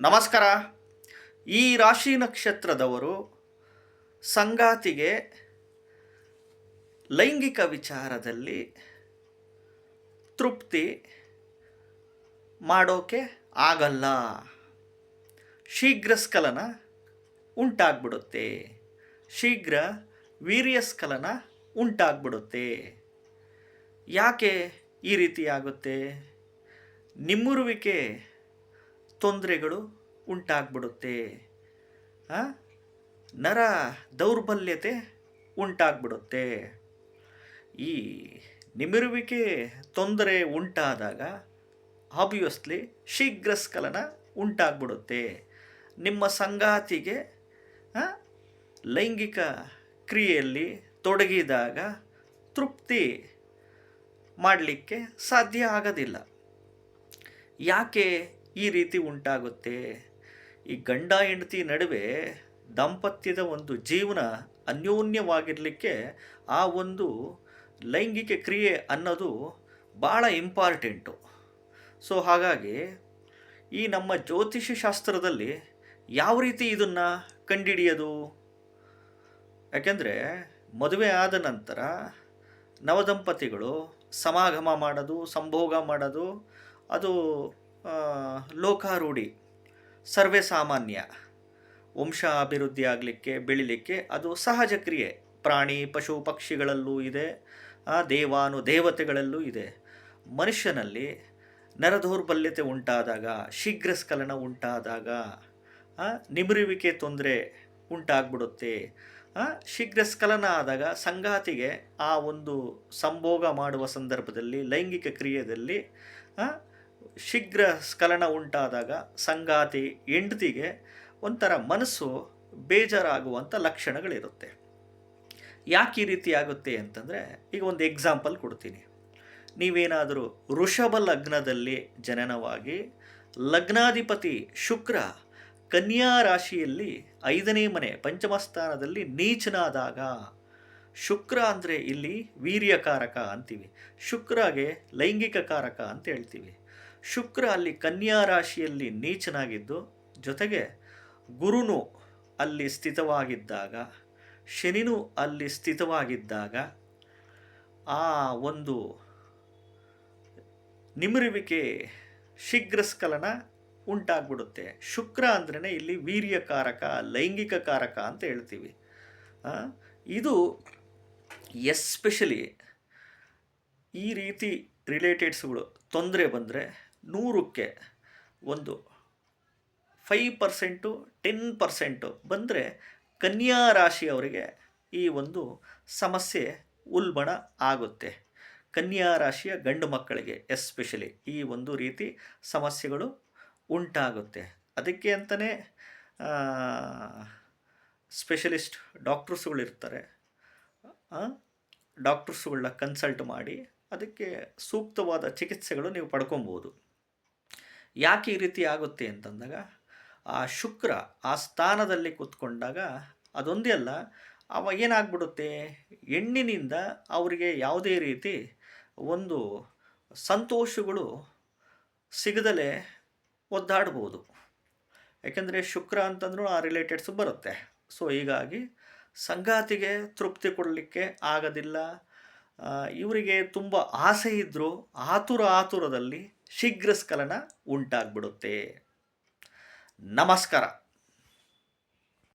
ನಮಸ್ಕಾರ. ಈ ರಾಶಿ ನಕ್ಷತ್ರದವರು ಸಂಗಾತಿಗೆ ಲೈಂಗಿಕ ವಿಚಾರದಲ್ಲಿ ತೃಪ್ತಿ ಮಾಡೋಕೆ ಆಗಲ್ಲ. ಶೀಘ್ರ ಶೀಘ್ರಸ್ಖಲನ ಉಂಟಾಗ್ಬಿಡುತ್ತೆ. ಶೀಘ್ರ ವೀರ್ಯಸ್ಖಲನ ಉಂಟಾಗ್ಬಿಡುತ್ತೆ. ಯಾಕೆ ಈ ರೀತಿ ಆಗುತ್ತೆ ನಿಮ್ಮುರುವಿಕೆ ತೊಂದರೆಗಳು ಉಂಟಾಗ್ಬಿಡುತ್ತೆ? ನರ ದೌರ್ಬಲ್ಯತೆ ಉಂಟಾಗ್ಬಿಡುತ್ತೆ. ಈ ನಿಮಿರುವಿಕೆ ತೊಂದರೆ ಉಂಟಾದಾಗ ಆಬ್ವಿಯಸ್ಲಿ ಶೀಘ್ರಸ್ಖಲನ ಉಂಟಾಗ್ಬಿಡುತ್ತೆ. ನಿಮ್ಮ ಸಂಗಾತಿಗೆ ಲೈಂಗಿಕ ಕ್ರಿಯೆಯಲ್ಲಿ ತೊಡಗಿದಾಗ ತೃಪ್ತಿ ಮಾಡಲಿಕ್ಕೆ ಸಾಧ್ಯ ಆಗೋದಿಲ್ಲ. ಯಾಕೆ ಈ ರೀತಿ ಉಂಟಾಗುತ್ತೆ. ಈ ಗಂಡ ಹೆಂಡತಿ ನಡುವೆ ದಾಂಪತ್ಯದ ಒಂದು ಜೀವನ ಅನ್ಯೋನ್ಯವಾಗಿರಲಿಕ್ಕೆ ಆ ಒಂದು ಲೈಂಗಿಕ ಕ್ರಿಯೆ ಅನ್ನೋದು ಭಾಳ ಇಂಪಾರ್ಟೆಂಟು. ಸೊ ಹಾಗಾಗಿ ಈ ನಮ್ಮ ಜ್ಯೋತಿಷ್ಯ ಶಾಸ್ತ್ರದಲ್ಲಿ ಯಾವ ರೀತಿ ಇದನ್ನು ಕಂಡಿಡಿಯೋದು? ಯಾಕೆಂದರೆ ಮದುವೆ ಆದ ನಂತರ ನವದಂಪತಿಗಳು ಸಮಾಗಮ ಮಾಡೋದು, ಸಂಭೋಗ ಮಾಡೋದು, ಅದು ಲೋಕಾರೂಢಿ, ಸರ್ವೇ ಸಾಮಾನ್ಯ. ವಂಶ ಅಭಿವೃದ್ಧಿ ಆಗಲಿಕ್ಕೆ, ಬೆಳಿಲಿಕ್ಕೆ ಅದು ಸಹಜ ಕ್ರಿಯೆ. ಪ್ರಾಣಿ, ಪಶು, ಪಕ್ಷಿಗಳಲ್ಲೂ ಇದೆ. ದೇವಾನು ದೇವತೆಗಳಲ್ಲೂ ಇದೆ. ಮನುಷ್ಯನಲ್ಲಿ ನರದೌರ್ಬಲ್ಯತೆ ಉಂಟಾದಾಗ, ಶೀಘ್ರಸ್ಖಲನ ಉಂಟಾದಾಗ ನಿಮರುವಿಕೆ ತೊಂದರೆ ಉಂಟಾಗ್ಬಿಡುತ್ತೆ. ಶೀಘ್ರ ಶೀಘ್ರಸ್ಖಲನ ಆದಾಗ ಸಂಗಾತಿಗೆ ಆ ಒಂದು ಸಂಭೋಗ ಮಾಡುವ ಸಂದರ್ಭದಲ್ಲಿ, ಲೈಂಗಿಕ ಕ್ರಿಯೆಯಲ್ಲಿ ಶೀಘ್ರ ಸ್ಖಲನ ಉಂಟಾದಾಗ ಸಂಗಾತಿ ಹೆಂಡತಿಗೆ ಒಂಥರ ಮನಸ್ಸು ಬೇಜಾರಾಗುವಂಥ ಲಕ್ಷಣಗಳಿರುತ್ತೆ. ಯಾಕೆ ಈ ರೀತಿ ಆಗುತ್ತೆ ಅಂತಂದರೆ, ಈಗ ಒಂದು ಎಕ್ಸಾಂಪಲ್ ಕೊಡ್ತೀನಿ. ನೀವೇನಾದರೂ ಋಷಭ ಲಗ್ನದಲ್ಲಿ ಜನನವಾಗಿ ಲಗ್ನಾಧಿಪತಿ ಶುಕ್ರ ಕನ್ಯಾ ರಾಶಿಯಲ್ಲಿ ಐದನೇ ಮನೆ ಪಂಚಮ ಸ್ಥಾನದಲ್ಲಿ ನೀಚನಾದಾಗ, ಶುಕ್ರ ಅಂದರೆ ಇಲ್ಲಿ ವೀರ್ಯಕಾರಕ ಅಂತೀವಿ. ಶುಕ್ರಗೆ ಲೈಂಗಿಕ ಕಾರಕ ಅಂತ ಹೇಳ್ತೀವಿ. ಶುಕ್ರ ಅಲ್ಲಿ ಕನ್ಯಾ ರಾಶಿಯಲ್ಲಿ ನೀಚನಾಗಿದ್ದು, ಜೊತೆಗೆ ಗುರುನು ಅಲ್ಲಿ ಸ್ಥಿತವಾಗಿದ್ದಾಗ, ಶನಿನೂ ಅಲ್ಲಿ ಸ್ಥಿತವಾಗಿದ್ದಾಗ ಆ ಒಂದು ನಿಮರುವಿಕೆ ಶೀಘ್ರಸ್ಖಲನ ಉಂಟಾಗ್ಬಿಡುತ್ತೆ. ಶುಕ್ರ ಅಂದ್ರೇ ಇಲ್ಲಿ ವೀರ್ಯಕಾರಕ, ಲೈಂಗಿಕ ಕಾರಕ ಅಂತ ಹೇಳ್ತೀವಿ. ಇದು ಎಸ್ಪೆಷಲಿ ಈ ರೀತಿ ರಿಲೇಟೆಡ್ಸ್ಗಳು ತೊಂದರೆ ಬಂದರೆ ನೂರಕ್ಕೆ ಒಂದು ಫೈ ಪರ್ಸೆಂಟು ಟೆನ್ ಪರ್ಸೆಂಟು ಬಂದರೆ ಕನ್ಯಾ ರಾಶಿಯವರಿಗೆ ಈ ಒಂದು ಸಮಸ್ಯೆ ಉಲ್ಬಣ ಆಗುತ್ತೆ. ಕನ್ಯಾ ರಾಶಿಯ ಗಂಡು ಮಕ್ಕಳಿಗೆ ಎಸ್ಪೆಷಲಿ ಈ ಒಂದು ರೀತಿ ಸಮಸ್ಯೆಗಳು ಉಂಟಾಗುತ್ತೆ. ಅದಕ್ಕೆ ಅಂತಲೇ ಸ್ಪೆಷಲಿಸ್ಟ್ ಡಾಕ್ಟರ್ಸ್ಗಳಿರ್ತಾರೆ ಡಾಕ್ಟರ್ಸ್ಗಳನ್ನ ಕನ್ಸಲ್ಟ್ ಮಾಡಿ ಅದಕ್ಕೆ ಸೂಕ್ತವಾದ ಚಿಕಿತ್ಸೆಗಳು ನೀವು ಪಡ್ಕೊಬೋದು. ಯಾಕೆ ಈ ರೀತಿ ಆಗುತ್ತೆ ಅಂತಂದಾಗ, ಆ ಶುಕ್ರ ಆ ಸ್ಥಾನದಲ್ಲಿ ಕೂತ್ಕೊಂಡಾಗ ಅದೊಂದೇ ಅಲ್ಲ, ಅವ ಏನಾಗ್ಬಿಡುತ್ತೆ? ಹೆಣ್ಣಿನಿಂದ ಅವರಿಗೆ ಯಾವುದೇ ರೀತಿ ಒಂದು ಸಂತೋಷಗಳು ಸಿಗದಲೇ ಒದ್ದಾಡ್ಬೋದು. ಯಾಕೆಂದರೆ ಶುಕ್ರ ಅಂತಂದ್ರೂ ಆ ರಿಲೇಟೆಡ್ಸು ಬರುತ್ತೆ. ಸೊ ಹೀಗಾಗಿ ಸಂಗಾತಿಗೆ ತೃಪ್ತಿ ಕೊಡಲಿಕ್ಕೆ ಆಗೋದಿಲ್ಲ. ಇವರಿಗೆ ತುಂಬ ಆಸೆ ಇದ್ದರೂ ಆತುರ ಆತುರದಲ್ಲಿ ಶೀಘ್ರ ಸ್ಖಲನ ಉಂಟಾಗ್ಬಿಡುತ್ತೆ. ನಮಸ್ಕಾರ.